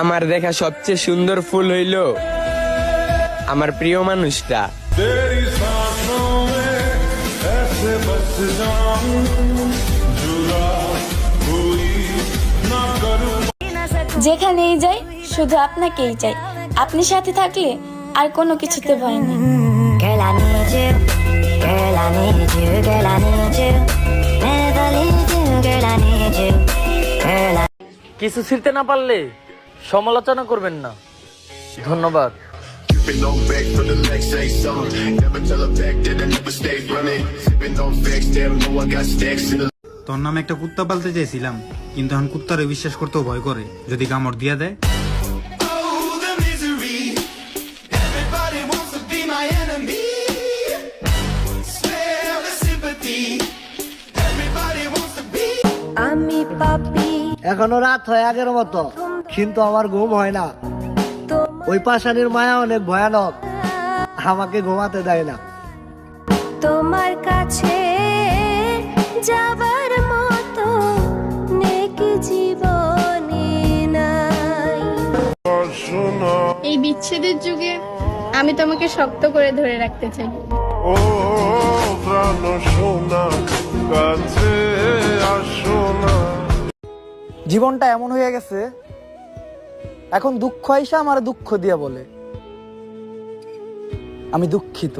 আমার দেখা সবচেয়ে সুন্দর ফুল হইল আমার প্রিয় মানুষটা। যেখানেই যাই শুধু আপনাকেই চাই। আপনি সাথে থাকলে আর কোনো কিছুতে ভয় নেই। কিছু ছিঁড়তে না পারলে সমালোচনা করবেন না ধন্যবাদ Sipping on back for the next say something. Never tell her back that I never stay running. Sipping on facts, damn, know I got stacks in the তোর নামে একটা কুত্তা পালতে চাইছিলাম কিন্তু এখন কুত্তারে বিশ্বাস করতেও ভয় করে যদি কামড় দিয়া দেয় এখনও রাত হয় আগের মতো কিন্তু আমার ঘুম হয় না। ওই পাশানির মায়া অনেক ভয়ানক। আমাকে ঘুমাতে দেয় না। তোমার কাছে যাবার মতো নেকি জীবনে নাই। এই বিচ্ছেদের যুগে আমি তোমাকে শক্ত করে ধরে রাখতে চাই। ও প্রাণ সোনা কাছে আসো না। জীবনটা এমন হয়ে গেছে এখন দুঃখ আইসা আমার দুঃখ দিয়া বলে। আমি দুঃখিত।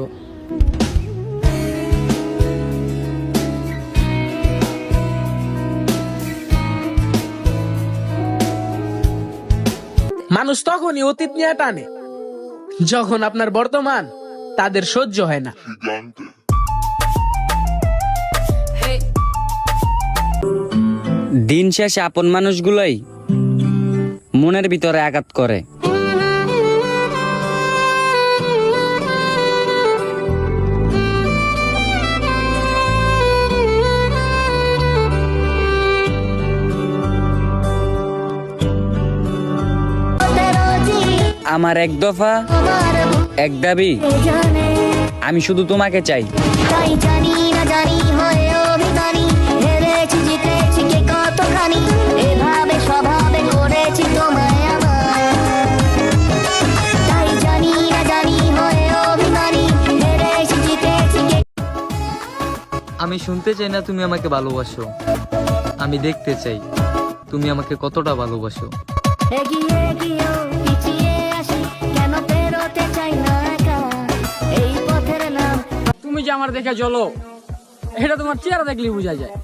মানুষ তখনই অতীত নিয়ে টানে যখন আপনার বর্তমান তাদের সহ্য হয় না। দিন শেষে আপন মানুষগুলোই মনের ভিতরে আঘাত করে। আমার এক দফা, এক দাবি, আমি শুধু তোমাকে চাই। জানি না জানি হয়ে অভিমানী হেরেছি জিতেছি কে কতখানি। আমি শুনতে চাই না তুমি আমাকে ভালোবাসো। আমি দেখতে চাই তুমি আমাকে কতটা ভালোবাসো। এগিয়ে গিয়েও পিছিয়ে আসি কেন পেরোতে চাই না এই পথের নাম তুমি যে আমার দেখে চলো এটা তোমার চেহারা দেখলেই বোঝা যায়।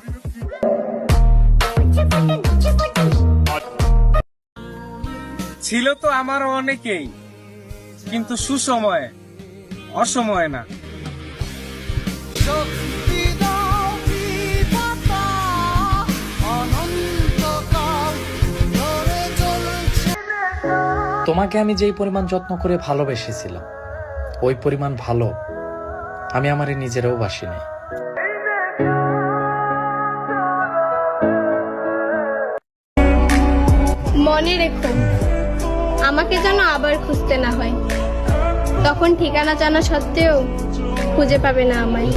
ছিল তো আমার অনেকেই কিন্তু সুসময়ে অসময়ে না। তোমাকে আমি যেই পরিমাণ যত্ন করে ভালোবেসেছিলাম ওই পরিমাণ ভালো আমি আমার নিজেরাও বাসিনি। মনে রেখো আমাকে যেন আবার খুঁজতে না হয়। তখন ঠিকানা জানা সত্ত্বেও খুঁজে পাবে না আমায়।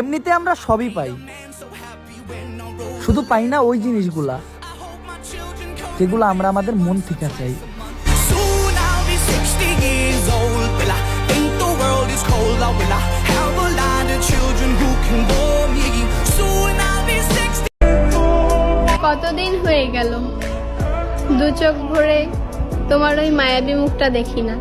এমনিতে আমরা সবই পাই। শুধু পাই না ওই জিনিসগুলা যেগুলো আমরা আমাদের মন থেকে চাই। কতদিন হয়ে গেল? দু চোখ ভরে তোমার ওই মায়াবী মুখটা দেখি না।